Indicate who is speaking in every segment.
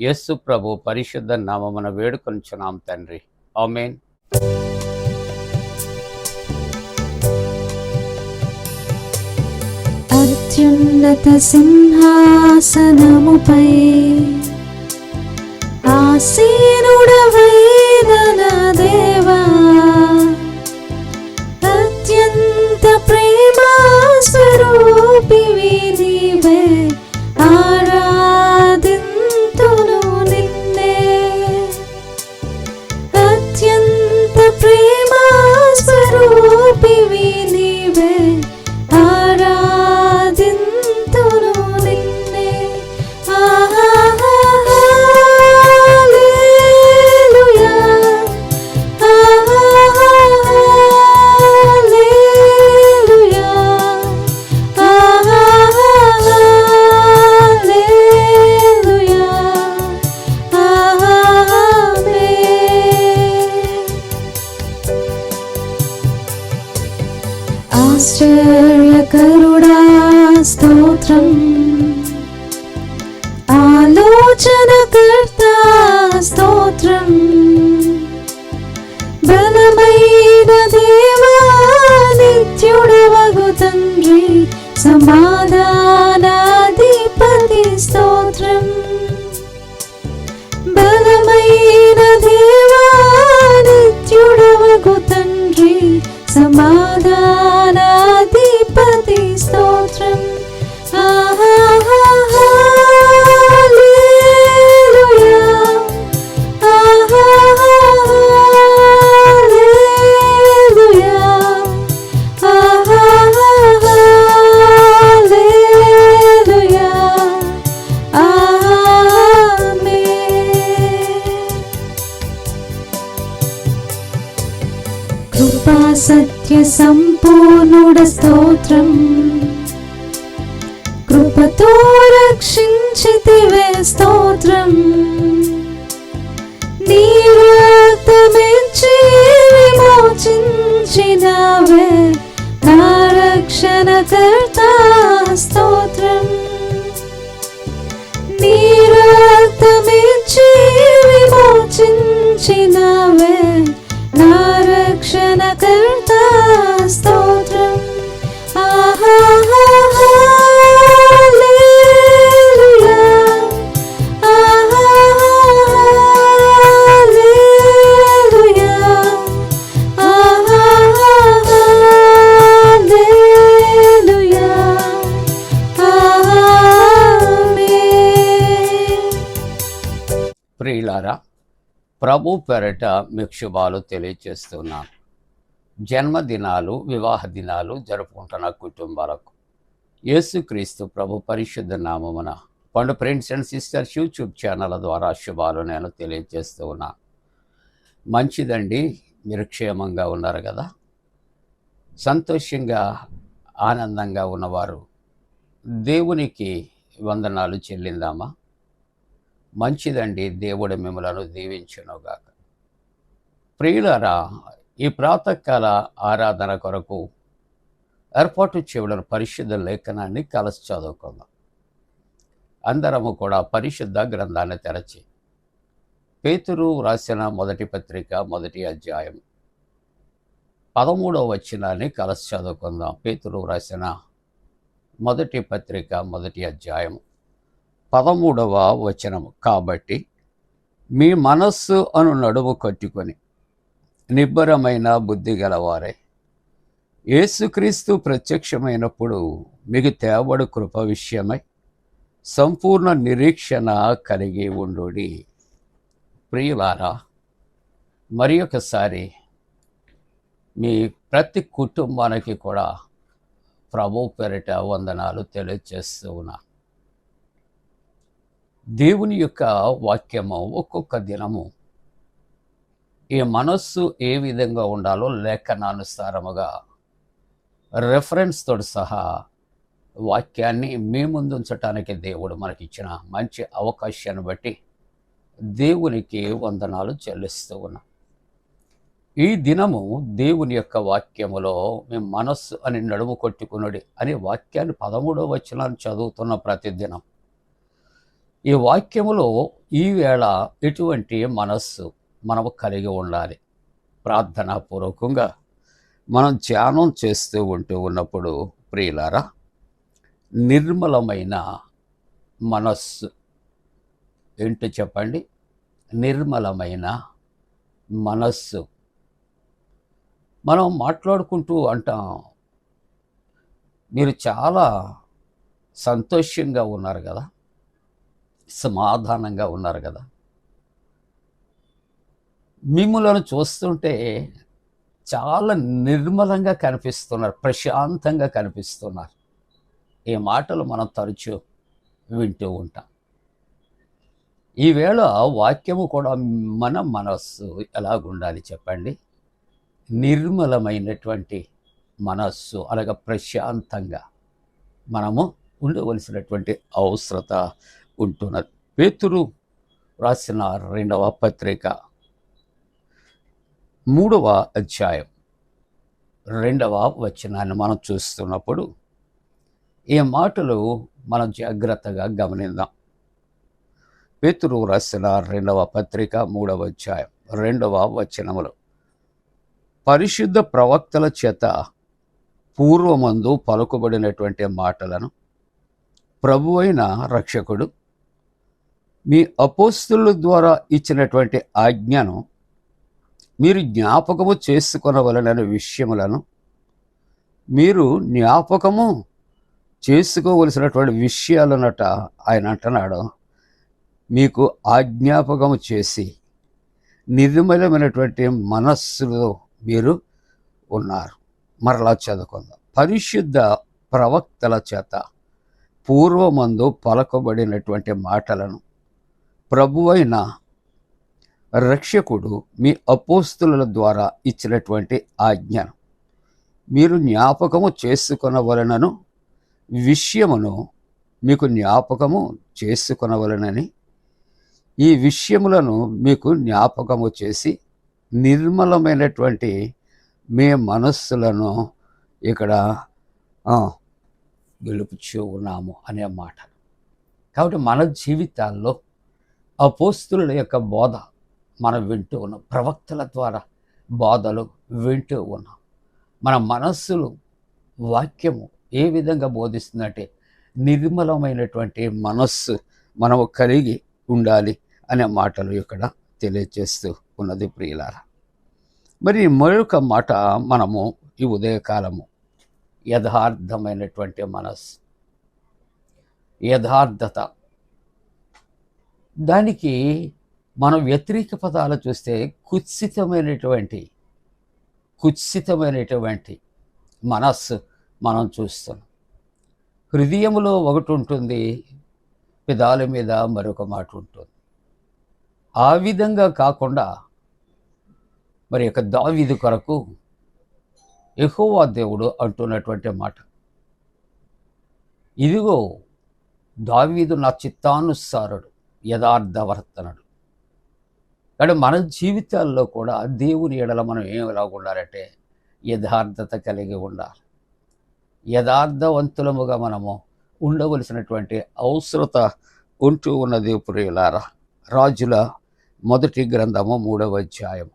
Speaker 1: యస్సు ప్రభు పరిశుద్ధ నామమున వేడుకొంచున్నాం తండ్రి. ఆమెన్.
Speaker 2: అత్యున్నత సింహాసనముపై ఆసీనుడవైన దేవా అత్యంత ప్రేమా తండ్రి సమాధానాధిపతి స్తోత్రం. బలమైన దేవా నిత్యుడవగు తండ్రి సమా విమోచించినవే నా రక్షణకర్త స్తోత్రం నీ రక్తమిచ్చి విమోచించినవే నా రక్షణకర్త స్తోత్రం ఆహా
Speaker 1: ప్రియులారా ప్రభు పెరట మీకు శుభాలు తెలియచేస్తున్నాను జన్మదినాలు వివాహ దినాలు జరుపుకుంటున్న కుటుంబాలకు. యేసుక్రీస్తు ప్రభు పరిశుద్ధ నామమున పండు friends and sisters YouTube channel ద్వారా శుభాలు నేను తెలియజేస్తూ ఉన్నాను మంచిదండి మీరు క్షేమంగా ఉన్నారు కదా? సంతోషంగా ఆనందంగా ఉన్నవారు దేవునికి వందనాలు చెల్లిందామా? మంచిదండి. దేవుడు మిమ్మలను దీవించునుగాక. ప్రియులరా ఈ ప్రాతకాల ఆరాధన కొరకు ఏర్పాటు చేయబడిన పరిశుద్ధ లేఖనాన్ని కలిసి చదువుకుందాం. అందరము కూడా పరిశుద్ధ గ్రంథాన్ని తెరచి పేతురు రాసిన మొదటి పత్రిక మొదటి అధ్యాయం పదమూడవ వచనాన్ని కలిసి చదువుకుందాం. పేతురు రాసిన మొదటి పత్రిక మొదటి అధ్యాయం పదమూడవ వచనము. కాబట్టి మీ మనస్సు అను నడుము కట్టుకొని నిబ్బరమైన బుద్ధి గలవారే. యేసుక్రీస్తు ప్రత్యక్షమైనప్పుడు మీకు తేవడు కృప విషయమై సంపూర్ణ నిరీక్షణ కలిగి ఉండు ప్రియులారా మరి ఒకసారి మీ ప్రతి కుటుంబానికి కూడా ప్రభు పెరట వందనాలు తెలియజేస్తూ ఉన్నాను దేవుని యొక్క వాక్యము ఒక్కొక్క దినము. ఈ మనస్సు ఏ విధంగా ఉండాలో లేఖనానుసారముగా రెఫరెన్స్ తోటి సహా వాక్యాన్ని మీ ముందు ఉంచటానికి దేవుడు మనకిచ్చిన మంచి అవకాశాన్ని బట్టి దేవునికి వందనాలు చెల్లిస్తూ ఉన్నాం. ఈ దినము దేవుని యొక్క వాక్యములో మేము మనస్సు అని నడుము కొట్టుకునుడి అనే వాక్యాన్ని పదమూడవ వచనాన్ని చదువుతున్న ప్రతి దినం ఈ వాక్యములో ఈవేళ ఎటువంటి మనస్సు మనము కలిగి ఉండాలి? ప్రార్థనాపూర్వకంగా మనం ధ్యానం చేస్తూ ఉంటూ ఉన్నప్పుడు ప్రియులారా నిర్మలమైన మనస్సు ఏంటో చెప్పండి? నిర్మలమైన మనస్సు. మనం మాట్లాడుకుంటూ అంటాం మీరు చాలా సంతోషంగా ఉన్నారు కదా సమాధానంగా ఉన్నారు కదా. మిమ్మలను చూస్తుంటే చాలా నిర్మలంగా కనిపిస్తున్నారు ప్రశాంతంగా కనిపిస్తున్నారు. ఈ మాటలు మనం తరచూ వింటూ ఉంటాం. ఈవేళ వాక్యము కూడా మన మనస్సు ఎలాగుండాలి చెప్పండి? నిర్మలమైనటువంటి మనస్సు అలాగే ప్రశాంతంగా మనము ఉండవలసినటువంటి అవసరత ఉంటున్నది. పేతురు రాసిన రెండవ పత్రిక. మూడవ అధ్యాయం. రెండవ వచనాన్ని మనం చూస్తున్నప్పుడు ఈ మాటలు మనం జాగ్రత్తగా గమనిద్దాం. పేతురు రాసిన రెండవ పత్రిక మూడవ అధ్యాయం రెండవ వచనములు. పరిశుద్ధ ప్రవక్తల చేత పూర్వమందు పలుకుబడినటువంటి మాటలను ప్రభు అయిన రక్షకుడు మీ అపోస్తుల ద్వారా ఇచ్చినటువంటి ఆజ్ఞను మీరు జ్ఞాపకము చేసుకొనవలనని విషయములను మీరు జ్ఞాపకము చేసుకోవలసినటువంటి విషయాలనట ఆయన అంటున్నాడు. మీకు ఆజ్ఞాపకము చేసి నిర్మలమైనటువంటి మనస్సులో మీరు ఉన్నారు. మరలా చదువుకుందాం. పరిశుద్ధ ప్రవక్తల చేత పూర్వమందు పలకబడినటువంటి మాటలను ప్రభువైన రక్షకుడు మీ అపోస్తుల ద్వారా ఇచ్చినటువంటి ఆజ్ఞ. మీరు జ్ఞాపకము చేసుకొనవలనను విషయమును మీకు జ్ఞాపకము చేసుకొనవలనని ఈ విషయములను మీకు జ్ఞాపకము చేసి నిర్మలమైనటువంటి మీ మనస్సులను ఇక్కడ గెలుపుచూ ఉన్నాము అనే మాట. కాబట్టి మన జీవితాల్లో అపోస్తుల యొక్క బోధ మనం వింటూ ఉన్నాం. ప్రవక్తల ద్వారా బోధలు వింటూ ఉన్నాం. మన మనస్సులు వాక్యము ఏ విధంగా బోధిస్తుందంటే నిర్మలమైనటువంటి మనస్సు మనము కలిగి ఉండాలి అనే మాటలు ఇక్కడ తెలియజేస్తూ ఉన్నది ప్రియులారా. మరి మరొక మాట మనము ఈ ఉదయకాలము యథార్థమైనటువంటి మనస్సు యథార్థత దానికి మనం వ్యతిరేక పదాలు చూస్తే కుత్సితమైనటువంటి కుత్సితమైనటువంటి మనస్సు మనం చూస్తున్నాం హృదయంలో ఒకటి ఉంటుంది పెదాల మీద మరొక మాట ఉంటుంది. ఆ విధంగా కాకుండా మరి యొక్క దావీదు కొరకు ఎహోవా దేవుడు అంటున్నటువంటి మాట. ఇదిగో దావీదు నా చిత్తానుసారుడు. యథార్థవర్తనుడు. కానీ మన జీవితాల్లో కూడా దేవుని ఎడల మనం ఏమిలా ఉండాలంటే యథార్థత కలిగి ఉండాలి. యథార్థవంతులముగా మనము ఉండవలసినటువంటి అవసరత ఉంటూ ఉన్నది ప్రియులారా. రాజుల మొదటి గ్రంథము మూడవ అధ్యాయం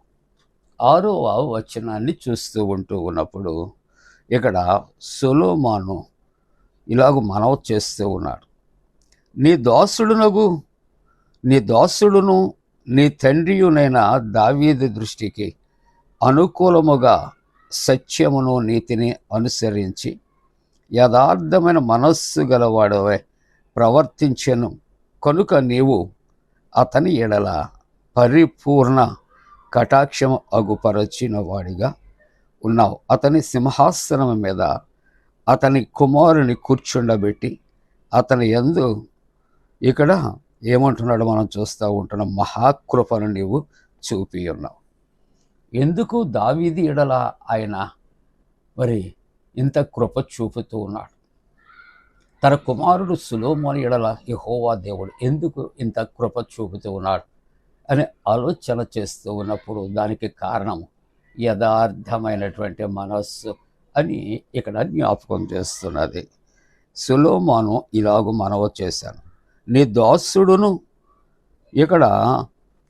Speaker 1: ఆరవ వచనాన్ని చూస్తూ ఉంటూ ఉన్నప్పుడు ఇక్కడ సొలోమాను ఇలాగ మనవ చేస్తూ ఉన్నాడు. నీ దాసుడునగు నీ దాసుడును నీ తండ్రియునైన దావీది దృష్టికి అనుకూలముగా సత్యమును నీతిని అనుసరించి యథార్థమైన మనస్సు గలవాడవే ప్రవర్తించెను. కనుక నీవు అతని ఎడల పరిపూర్ణ కటాక్షం అగుపరచిన వాడిగా ఉన్నావు. అతని సింహాసనం మీద అతని కుమారుని కూర్చుండబెట్టి అతని యందు ఇక్కడ ఏమంటున్నాడు మనం చూస్తూ ఉంటున్నాం మహాకృపను నీవు చూపి ఉన్నావు. ఎందుకు దావీది ఎడల ఆయన మరి ఇంత కృప చూపుతూ ఉన్నాడు? తన కుమారుడు సులోమోని ఎడల యహోవా దేవుడు ఎందుకు ఇంత కృప చూపుతూ ఉన్నాడు? అని ఆలోచన చేస్తూ ఉన్నప్పుడు దానికి కారణం యథార్థమైనటువంటి మనస్సు అని ఇక్కడ జ్ఞాపకం చేస్తున్నది. సులోమాను ఇలాగూ మనవ చేశాను. నీ దాసుడును ఇక్కడ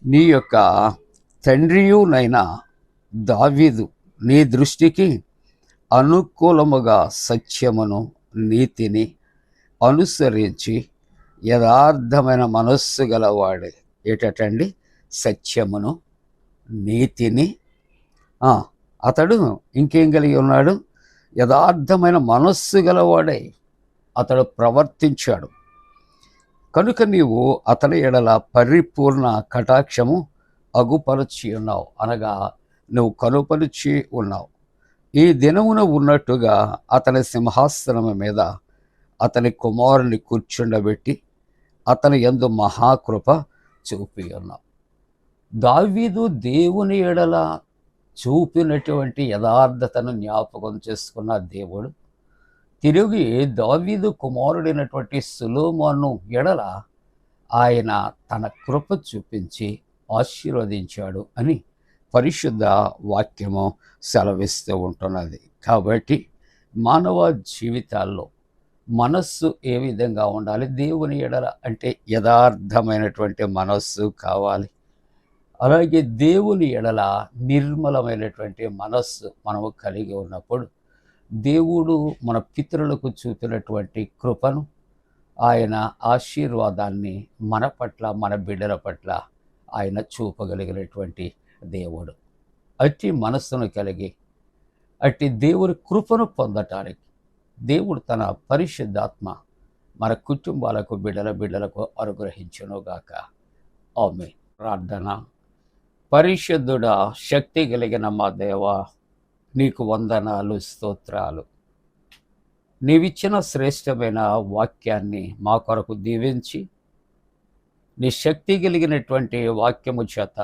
Speaker 1: నీ యొక్క తండ్రియునైన దావీదు నీ దృష్టికి అనుకూలముగా సత్యమును నీతిని అనుసరించి యథార్థమైన మనస్సు గలవాడే. ఏటటండి? సత్యమును నీతిని. అతడు ఇంకేం కలిగి ఉన్నాడు? యథార్థమైన మనస్సు గలవాడై. అతడు ప్రవర్తించాడు. కనుక నీవు అతని ఎడల పరిపూర్ణ కటాక్షము అగుపరచి ఉన్నావు. అనగా నువ్వు కనుపరిచి ఉన్నావు. ఈ దినమున ఉన్నట్టుగా అతని సింహాసనము మీద అతని కుమారుని కూర్చుండబెట్టి అతని ఎందు మహాకృప చూపి ఉన్నావు. దావీదు దేవుని ఎడల చూపినటువంటి యథార్థతను జ్ఞాపకం చేసుకున్న దేవుడు తిరిగి దావీదు కుమారుడైనటువంటి సులోమోను ఎడల ఆయన తన కృప చూపించి ఆశీర్వదించాడు అని పరిశుద్ధ వాక్యము సెలవిస్తూ ఉంటున్నది. కాబట్టి మానవ జీవితాల్లో మనస్సు ఏ విధంగా ఉండాలి? దేవుని ఎడల అంటే యథార్థమైనటువంటి మనస్సు కావాలి. అలాగే దేవుని ఎడల నిర్మలమైనటువంటి మనస్సు మనము కలిగి ఉన్నప్పుడు దేవుడు మన పితరులకు చూపినటువంటి కృపను ఆయన ఆశీర్వాదాన్ని మన పట్ల మన బిడ్డల పట్ల ఆయన చూపగలిగినటువంటి దేవుడు. అట్టి మనస్సును కలిగి అట్టి దేవుని కృపను పొందటానికి దేవుడు తన పరిశుద్ధాత్మ మన కుటుంబాలకు బిడ్డల బిడ్డలకు అనుగ్రహించునుగాక. ఆమె ప్రార్థన. పరిశుద్ధుడా శక్తి కలిగిన మా దేవ నీకు వందనాలు స్తోత్రాలు. నీవిచ్చిన శ్రేష్టమైన వాక్యాన్ని మా కొరకు దీవించి నీ శక్తి కలిగినటువంటి వాక్యము చేత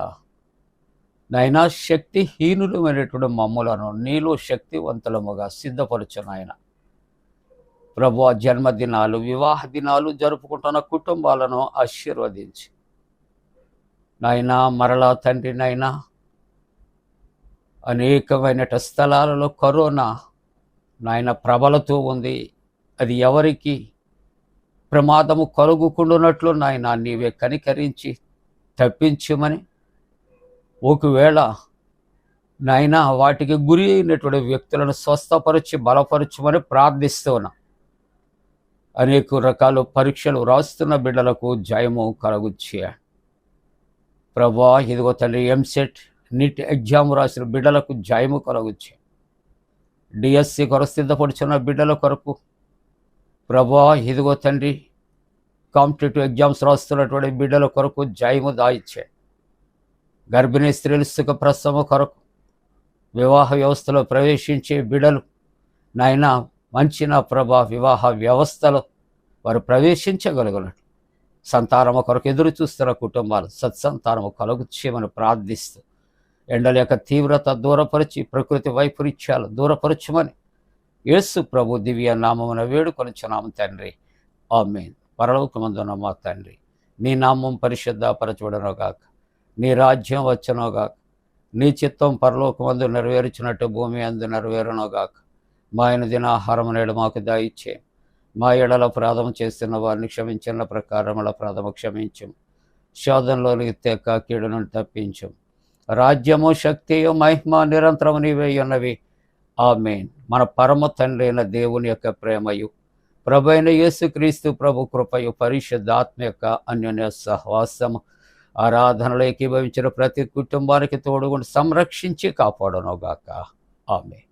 Speaker 1: నైనా శక్తిహీనులమైనటువంటి మమ్ములను నీలో శక్తివంతులముగా సిద్ధపరచు నాయన. ప్రభు జన్మదినాలు వివాహ దినాలు జరుపుకుంటున్న కుటుంబాలను ఆశీర్వదించి నాయనా మరలా తండ్రి నాయనా అనేకమైన స్థలాలలో కరోనా నాయన ప్రబలతో ఉంది. అది ఎవరికి ప్రమాదము కలుగుకుండునట్లు నాయన నీవే కనికరించి తప్పించమని. ఒకవేళ నాయన వాటికి గురి అయినటువంటి వ్యక్తులను స్వస్థపరిచి బలపరచమని ప్రార్థిస్తున్నా. అనేక రకాల పరీక్షలు రాస్తున్న బిడ్డలకు జయము కలగుచ్చే ప్రభా ఇదిగో తల్లి ఎంసెట్ నీట్ ఎగ్జామ్ రాసిన బిడ్డలకు జయము కలగొచ్చు డిఎస్సి కొరకు సిద్ధపడుచున్న బిడ్డల కొరకు ప్రభా ఇదిగో తండ్రి కాంపిటేటివ్ ఎగ్జామ్స్ రాస్తున్నటువంటి బిడ్డల కొరకు జయము దాయిచ్చే గర్భిణీ స్త్రీలు సుఖ ప్రసవ కొరకు వివాహ వ్యవస్థలో ప్రవేశించే బిడ్డలు నాయన మంచి నా ప్రభా వివాహ వ్యవస్థలో వారు ప్రవేశించగలగలరు సంతానము కొరకు ఎదురు చూస్తున్న కుటుంబాలు సత్సంతానము కలుగుచ్చేమని ప్రార్థిస్తూ ఎండల యొక్క తీవ్రత దూరపరిచి ప్రకృతి వైపరీత్యాలు దూరపరచమని యేసు ప్రభు దివ్య నామమున వేడుకొనిచున్నాము తండ్రి. ఆమెన్. పరలోకమందున మా తండ్రి. నీ నామం పరిశుద్ధపరచబడనో గాక నీ రాజ్యం వచ్చనో గాక నీ చిత్తం పరలోకమందు నెరవేర్చినట్టు భూమి అందు నెరవేరునో గాక మా ఆయన దినాహారం నేడు మాకు దాయిచ్చే మా ఎడల అపరాధం చేస్తున్న వారిని క్షమించిన ప్రకారముల అపరాధము క్షమించం శోధంలోనికి తెక్క కీడును తప్పించం రాజ్యము శక్తియు మహిమ నిరంతరము నీవే ఉన్నవి. ఆమెన్. మన పరమ తండ్రి అయిన దేవుని యొక్క ప్రేమయు ప్రభు అయిన యేసుక్రీస్తు ప్రభు కృపయు పరిశుద్ధాత్మ యొక్క అన్యోన్య సహవాసము ఆరాధనలో ఏకీభవించిన ప్రతి కుటుంబానికి తోడుగుండి సంరక్షించి కాపాడనుగాక. ఆమె